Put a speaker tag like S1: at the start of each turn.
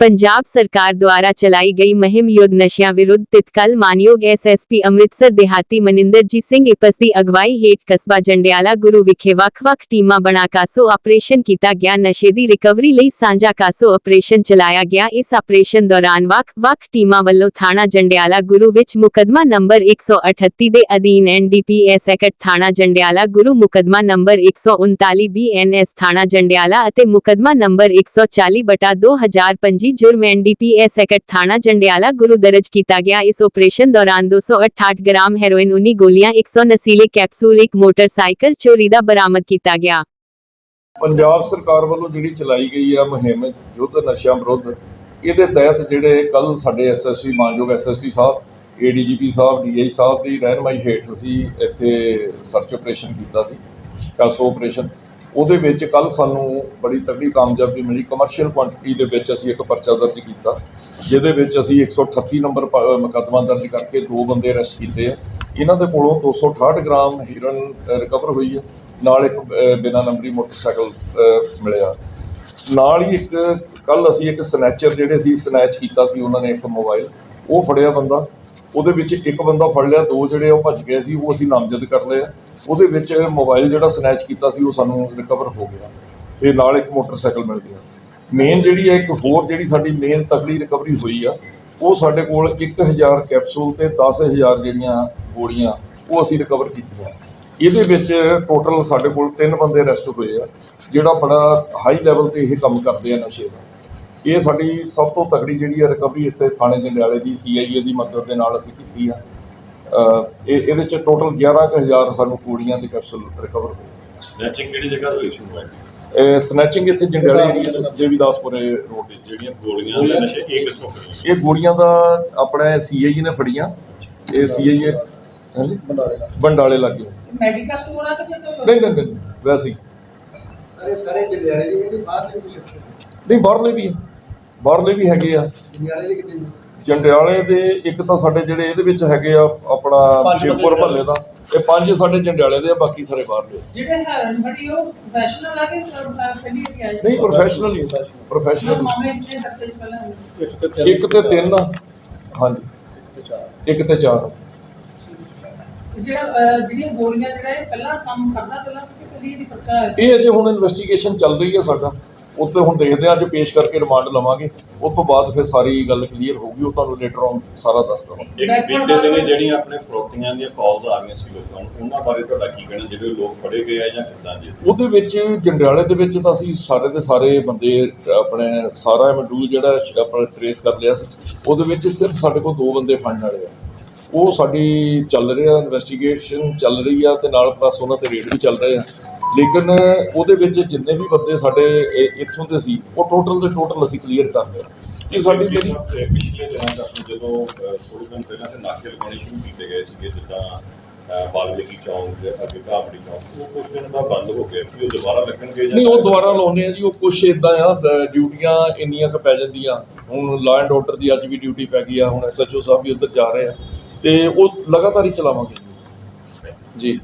S1: ਪੰਜਾਬ ਸਰਕਾਰ ਦੁਆਰਾ ਚਲਾਈ ਗਈ ਮੁਹਿੰਮ ਯੁੱਧ ਨਸ਼ਿਆਂ ਵਿਰੁੱਧ ਤਿਤਕਲ ਮਾਨਯੋਗ ਐਸਐਸਪੀ ਅੰਮ੍ਰਿਤਸਰ ਦੇਹਾਤੀ ਮਨਿੰਦਰਜੀਤ ਸਿੰਘ ਇਪਸ ਦੀ ਅਗਵਾਈ ਹੇਠ ਕਸਬਾ ਜੰਡਿਆਲਾ ਗੁਰੂ ਵਿਖੇ ਵੱਖ-ਵੱਖ ਟੀਮਾਂ ਬਣਾ ਕਾਸੋ ਆਪਰੇਸ਼ਨ ਕੀਤਾ ਗਿਆ। ਨਸ਼ੇ ਦੀ ਰਿਕਵਰੀ ਲਈ ਸਾਂਝਾ ਕਾਸੋ ਆਪਰੇਸ਼ਨ ਚਲਾਇਆ ਗਿਆ। ਇਸ ਆਪਰੇਸ਼ਨ ਦੌਰਾਨ ਵੱਖ-ਵੱਖ ਟੀਮਾਂ ਵੱਲੋਂ ਥਾਣਾ ਜੰਡਿਆਲਾ ਗੁਰੂ ਵਿੱਚ ਮੁਕਦਮਾ ਨੰਬਰ 138 ਦੇ ਅਧੀਨ ਐਨਡੀਪੀਐਸ ਐਕਟ ਥਾਣਾ ਜੰਡਿਆਲਾ ਗੁਰੂ ਮੁਕਦਮਾ ਨੰਬਰ 139 ਬੀਐਨਐਸ ਥਾਣਾ ਜੰਡਿਆਲਾ ਅਤੇ ਮੁਕਦਮਾ ਨੰਬਰ 140 ਬਟਾ 2025 ਜੁਰਮ ਐਨਡੀਪੀਐਸ ਐਕਟ ਥਾਣਾ ਜੰਡਿਆਲਾ ਗੁਰੂ ਦਰਜ ਕੀਤਾ ਗਿਆ। ਇਸ ਆਪਰੇਸ਼ਨ ਦੌਰਾਨ 268 ਗ੍ਰਾਮ ਹੈਰੋਇਨ 19 100 ਨਸ਼ੀਲੇ ਕੈਪਸੂਲ ਇੱਕ ਮੋਟਰਸਾਈਕਲ ਚੋਰੀ ਦਾ ਬਰਾਮਦ ਕੀਤਾ ਗਿਆ।
S2: ਪੰਜਾਬ ਸਰਕਾਰ ਵੱਲੋਂ ਜਿਹੜੀ ਚਲਾਈ ਗਈ ਆ ਮੁਹਿੰਮ ਯੁੱਧ ਨਸ਼ਿਆਂ ਵਿਰੁੱਧ, ਇਹਦੇ ਤਹਿਤ ਜਿਹੜੇ ਕੱਲ ਸਾਡੇ ਐਸਐਸਪੀ ਮਾਨਯੋਗ SSP sahib ADGP sahib DI sahib ਦੀ ਰਹਿਨਮਾਈ ਹੇਠ ਅਸੀਂ ਇੱਥੇ ਸਰਚ ਆਪਰੇਸ਼ਨ ਕੀਤਾ ਸੀ। ਕਾਸੋ ਆਪਰੇਸ਼ਨ ਉਹਦੇ ਵਿੱਚ ਕੱਲ ਸਾਨੂੰ ਬੜੀ ਤਕੜੀ ਕਾਮਯਾਬੀ ਮਿਲੀ। ਕਮਰਸ਼ੀਅਲ ਕੁਆਂਟੀਟੀ ਦੇ ਵਿੱਚ ਅਸੀਂ ਇੱਕ ਪਰਚਾ ਦਰਜ ਕੀਤਾ ਜਿਹਦੇ ਵਿੱਚ ਅਸੀਂ 138 ਨੰਬਰ ਪ- ਮੁਕੱਦਮਾ ਦਰਜ ਕਰਕੇ ਦੋ ਬੰਦੇ ਅਰੈਸਟ ਕੀਤੇ ਆ। ਇਹਨਾਂ ਦੇ ਕੋਲੋਂ 268 ਗ੍ਰਾਮ ਹੀਰਨ ਰਿਕਵਰ ਹੋਈ ਹੈ ਨਾਲ ਇੱਕ ਅ, ਬਿਨਾਂ ਨੰਬਰੀ ਮੋਟਰਸਾਈਕਲ ਮਿਲਿਆ। ਨਾਲ ਹੀ ਇੱਕ ਕੱਲ ਅਸੀਂ ਇੱਕ ਸਨੈਚਰ ਜਿਹੜੇ ਸੀ ਸਨੈਚ ਕੀਤਾ ਸੀ ਉਹਨਾਂ ਨੇ ਇੱਕ ਮੋਬਾਈਲ ਉਹ ਫੜਿਆ ਬੰਦਾ। ਉਹਦੇ ਵਿੱਚ ਇੱਕ ਬੰਦਾ ਫੜ ਲਿਆ, ਦੋ ਜਿਹੜੇ ਉਹ ਭੱਜ ਗਏ ਸੀ, ਉਹ ਅਸੀਂ ਨਾਮਜ਼ਦ ਕਰ ਲਏ ਉਹਦੇ ਵਿੱਚ ਮੋਬਾਈਲ ਜਿਹੜਾ ਸਨੈਚ ਕੀਤਾ ਸੀ, ਉਹ ਸਾਨੂੰ ਰਿਕਵਰ ਹੋ ਗਿਆ। ਤੇ ਨਾਲ ਇੱਕ ਮੋਟਰਸਾਈਕਲ ਮਿਲ ਗਿਆ। ਮੇਨ ਜਿਹੜੀ ਹੈ, ਇੱਕ ਹੋਰ ਜਿਹੜੀ ਸਾਡੀ ਮੇਨ ਤਕੜੀ ਰਿਕਵਰੀ ਹੋਈ ਆ, ਉਹ ਸਾਡੇ ਕੋਲ 1000 ਕੈਪਸੂਲ ਤੇ 10000 ਜਿਹੜੀਆਂ ਗੋਲੀਆਂ, ਉਹ ਅਸੀਂ ਰਿਕਵਰ ਕੀਤੀਆਂ। ਇਹਦੇ ਵਿੱਚ ਟੋਟਲ ਸਾਡੇ ਕੋਲ ਤਿੰਨ ਬੰਦੇ ਅਰੈਸਟ ਹੋਏ ਆ, ਜਿਹੜਾ ਬੜਾ ਹਾਈ ਲੈਵਲ ਤੇ ਇਹ ਕੰਮ ਕਰਦੇ ਆ ਨਸ਼ੇ ਦਾ। ਇਹ ਸਾਡੀ ਸਭ ਤੋਂ ਤਕੜੀ ਜਿਹੜੀ ਹੈ ਰਿਕਵਰੀ ਇੱਥੇ ਥਾਣੇ ਜੰਡਿਆਲੇ ਦੀ ਸੀਆਈਏ ਦੀ ਮਦਦ ਦੇ ਨਾਲ ਅਸੀਂ ਕੀਤੀ ਆ। ਇਹ ਇਹਦੇ ਚ ਟੋਟਲ 11000 ਸਾਨੂੰ ਗੋਲੀਆਂ ਤੇ ਕੈਪਸੂਲ ਰਿਕਵਰ ਹੋਏ।
S3: ਸਨੈਚਿੰਗ ਕਿਹੜੀ ਜਗ੍ਹਾ ਤੋਂ ਇਸ਼ੂ ਹੋਇਆ
S2: ਇਹ ਸਨੈਚਿੰਗ ਇੱਥੇ ਜੰਡਿਆਲੇ ਏਰੀਆ ਦੇ ਦੇਵੀਦਾਸਪੁਰੇ ਰੋਡ ਤੇ।
S3: ਜਿਹੜੀਆਂ ਗੋਲੀਆਂ ਦੇ ਨਸ਼ੇ ਇਹ ਕਿੱਥੋਂ ਕਰੀਆਂ
S2: ਇਹ ਗੋਲੀਆਂ ਦਾ ਆਪਣੇ ਸੀਆਈਏ ਨੇ ਫੜੀਆਂ। ਇਹ ਸੀਆਈਏ ਹਾਂਜੀ। ਬੰਡਾਲੇ ਲੱਗੇ
S4: ਮੈਡੀਕਲ ਸਟੋਰ ਆ ਕਿ ਜਦੋਂ
S2: ਨਹੀਂ ਨਹੀਂ ਨਹੀਂ ਵੈਸੇ ਹੀ।
S4: ਸਾਰੇ ਸਾਰੇ ਜਲਿਆਲੇ ਦੇ ਜਿਹੜੇ ਬਾਹਰ ਦੇ ਕੁਝ
S2: ਨਹੀਂ ਬਾਹਰਲੇ ਵੀ ਹੈ। ਬਾਹਰਲੇ ਵੀ ਹੈਗੇ ਆ। ਜੰਡਿਆਲੇ ਦੇ ਇੱਕ ਤਾਂ ਸਾਡੇ ਜਿਹੜੇ ਇਹਦੇ ਵਿੱਚ ਹੈਗੇ ਆ ਆਪਣਾ
S4: ਬੰਦੇ
S2: ਮਹੱਲੇ ਦਾ। ਇਹ ਪੰਜ ਸਾਡੇ ਜੰਡਿਆਲੇ ਦੇ ਆ ਬਾਕੀ ਸਾਰੇ ਬਾਹਰਲੇ। ਆ।
S4: ਜਿਹੜੇ ਹੈਰਨ ਫੜੀ ਉਹ ਪ੍ਰੋਫੈਸ਼ਨਲ ਆ ਕੇ
S2: ਨਹੀਂ ਪ੍ਰੋਫੈਸ਼ਨਲ ਹੀ
S4: ਉਹ
S2: ਪ੍ਰੋਫੈਸ਼ਨਲ ਇੱਕ ਤੇ ਤਿੰਨ। ਆ। ਹਾਂਜੀ। ਇੱਕ ਤੇ ਚਾਰ।
S4: ਜਿਹੜਾ ਜਿਹੜੀਆਂ ਗੋਲੀਆਂ ਜਿਹੜਾ ਇਹ ਪਹਿਲਾਂ ਕੰਮ ਕਰਦਾ ਪਹਿਲਾਂ ਕਿ ਪਹਿਲੀ ਦੀ ਪਰਚਾ ਹੈ
S2: ਇਹ ਅਜੇ ਹੁਣ ਇਨਵੈਸਟੀਗੇਸ਼ਨ ਚੱਲ ਰਹੀ ਹੈ ਸਾਡਾ। ਉੱਤੇ ਹੁਣ ਦੇਖਦੇ ਆ ਅੱਜ ਪੇਸ਼ ਕਰਕੇ ਰਿਮਾਂਡ ਲਵਾਂਗੇ। ਉਸ ਤੋਂ ਬਾਅਦ ਫਿਰ ਸਾਰੀ ਗੱਲ ਕਲੀਅਰ ਹੋਊਗੀ ਉਹ ਤੁਹਾਨੂੰ ਲੇਟਰ ਔਨ ਸਾਰਾ ਦੱਸ ਦਵਾਂਗੇ।
S3: ਇੱਕ ਬੀਤੇ ਦਿਨੇ ਜਿਹੜੀਆਂ ਆਪਣੇ ਫਰੋਤੀਆਂ ਦੀਆਂ ਕਾਲਸ ਆ ਰਹੀਆਂ ਸੀ ਲੋਕਾਂ ਨੂੰ ਉਹਨਾਂ ਬਾਰੇ ਤੁਹਾਡਾ ਕੀ ਕਹਿਣਾ? ਜਿਹੜੇ ਲੋਕ ਫੜੇ ਗਏ ਆ ਜਾਂ ਕਿੱਦਾਂ ਜੀ?
S2: ਉਹਦੇ ਵਿੱਚ ਜੰਡਿਆਲੇ ਦੇ ਵਿੱਚ ਤਾਂ ਅਸੀਂ ਸਾਰੇ ਦੇ ਸਾਰੇ ਬੰਦੇ ਆਪਣੇ ਸਾਰਾ ਮਡੂਲ ਜਿਹੜਾ ਆਪਣਾ ਟ੍ਰੇਸ ਕਰ ਲਿਆ ਸੀ ਉਹਦੇ ਵਿੱਚ ਸਿਰਫ ਸਾਡੇ ਕੋਲ ਦੋ ਬੰਦੇ ਫੜਨ ਵਾਲੇ ਆ। ਉਹ ਸਾਡੀ ਚੱਲ ਰਿਹਾ ਇਨਵੈਸਟੀਗੇਸ਼ਨ ਚੱਲ ਰਹੀ ਆ ਤੇ ਨਾਲ ਪਲੱਸ ਉਹਨਾਂ ਤੇ ਰੇਡ ਵੀ ਚੱਲ ਰਹੇ ਆ। ਲੇਕਿਨ ਉਹਦੇ ਵਿੱਚ ਜਿੰਨੇ ਵੀ ਬੰਦੇ ਸਾਡੇ ਇੱਥੋਂ ਦੇ ਸੀ ਉਹ ਟੋਟਲ ਦੇ ਟੋਟਲ ਅਸੀਂ ਕਲੀਅਰ ਕਰ ਲਿਆ। ਇਹ ਸਾਡੀ ਜਿਹੜੀ
S3: ਪਿਛਲੇ ਦਿਨਾਂ ਤੱਕ ਜਦੋਂ ਥੋੜ੍ਹੇ ਦਿਨ ਪਹਿਲਾਂ ਤੇ ਨਾਕੇ ਲਗਾਉਣੇ ਸ਼ੁਰੂ ਕੀਤੇ ਗਏ ਸੀਗੇ ਜਿੱਦਾਂ ਬਾਲਮੀਕੀ ਚੌਂਕ ਦੇ ਅੱਗੇ ਕਾਪੜੀ ਚੌਂਕ ਉਹ ਕੁਝ ਦਿਨ ਬੰਦ ਹੋ ਗਏ ਕਿ ਉਹ ਦੁਬਾਰਾ ਲੱਗਣਗੇ
S2: ਨਹੀਂ ਉਹ ਦੁਬਾਰਾ ਲਾਉਂਦੇ ਆ ਜੀ ਉਹ ਕੁਛ ਇਦਾਂ ਆ ਡਿਊਟੀਆਂ ਇੰਨੀਆਂ ਕੁ ਪੈ ਜਾਂਦੀਆਂ। ਹੁਣ ਲਾ ਐਂਡ ਆਰਡਰ ਦੀ ਅੱਜ ਵੀ ਡਿਊਟੀ ਪੈ ਗਈ ਆ ਹੁਣ ਐਸਐਚਓ ਸਾਹਿਬ ਵੀ ਉੱਧਰ ਜਾ ਰਹੇ ਆ। ਤੇ ਉਹ ਲਗਾਤਾਰ ਹੀ ਚਲਾਵਾਂਗੇ। ਜੀ।